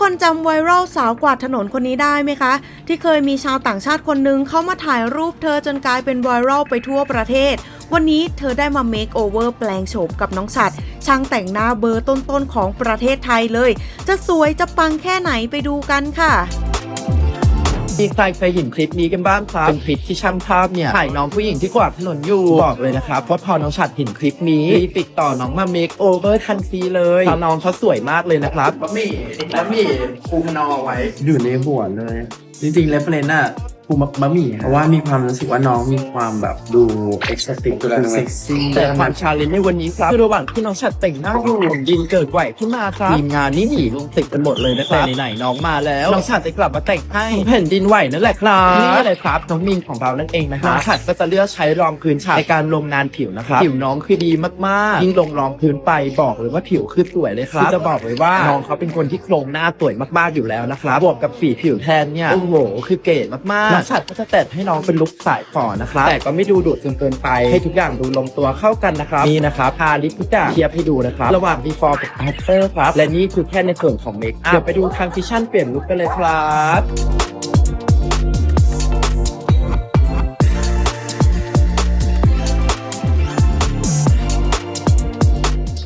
คนจำไวรัลสาวกวาดถนนคนนี้ได้ไหมคะ ที่เคยมีชาวต่างชาติคนหนึงเข้ามาถ่ายรูปเธอจนกลายเป็นไวรัลไปทั่วประเทศ วันนี้เธอได้มาเมคโอเวอร์แปลงโฉมกับน้องฉัดช่างแต่งหน้าเบอร์ต้นๆของประเทศไทยเลย จะสวยจะปังแค่ไหนไปดูกันค่ะ มีใครเคยเห็นคลิปนี้กันบ้างครับเป็นคลิปที่ช่างภาพเนี่ยถ่ายน้องผู้หญิงที่กวาดถนนอยู่บอกเลยนะครับว่าพอน้องฉัดเห็นคลิปนี้รีบติดต่อน้องมาเมคโอเวอร์ทันทีเลยเพราะน้องเขาสวยมากเลยนะครับบะหมี่บะหมี่คูพนอไว้อยู่ในหัวเลย จริงๆเลฟเลนอะ ภูมิบะหมี่เพราะว่ามีความรู้สึกว่าน้องมีความแบบดูเอ็กซ์ติกดูเซ็กซี่แต่ความชาเลนจ์ในวันนี้ครับคือระหว่างที่น้องฉัดแต่งหน้าอยู่ดินเกิดไหวขึ้นมาครับทีมงานนี่หนีลงติดกันหมดเลยนะครับแต่ไหนๆน้องมาแล้วน้องฉัดจะกลับมาแต่งให้แผ่นดินไหวนั่นแหละครับนี่เลยครับน้องมินของเรานั่นเองนะครับน้องฉัดก็จะเลือกใช้รองพื้นฉาบในการลงงานผิวนะครับผิวน้องคือดีมากๆยิ่งลงรองพื้นไปบอกเลยว่าผิวคือสวยเลยครับคือจะบอกเลยว่าน้องเขาเป็นคนที่โครงหน้าสวยมากๆอยู่แล้วนะครับบวกกับสีผิวแทนเนี่ยโอ้โหคือเก๋มากๆน้องฉัดก็จะแต่งให้น้องเป็นลุคสายฝ่อนะครับแต่ก็ไม่ดูดุจนเกินไปให้ทุกอย่างดูลงตัวเข้ากันนะครับนี่นะครับทาลิปทุกอย่างเทียบให้ดูนะครับระหว่าง before กับ after ครับและนี่คือแค่ในส่วนของเมคอัพเดี๋ยวไปดู transition เปลี่ยนลุคกันเลยครับ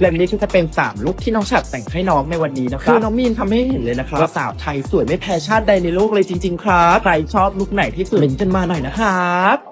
และนี่ก็จะเป็น3ลุคที่น้องฉัดแต่งให้น้องในวันนี้นะครับคือน้องมีนทำให้เห็นเลยนะครับว่าสาวไทยสวยไม่แพ้ชาติใดในโลกเลยจริง ๆ ครับ ใครชอบลุคไหนที่สุดเมนต์กันมาหน่อยนะครับ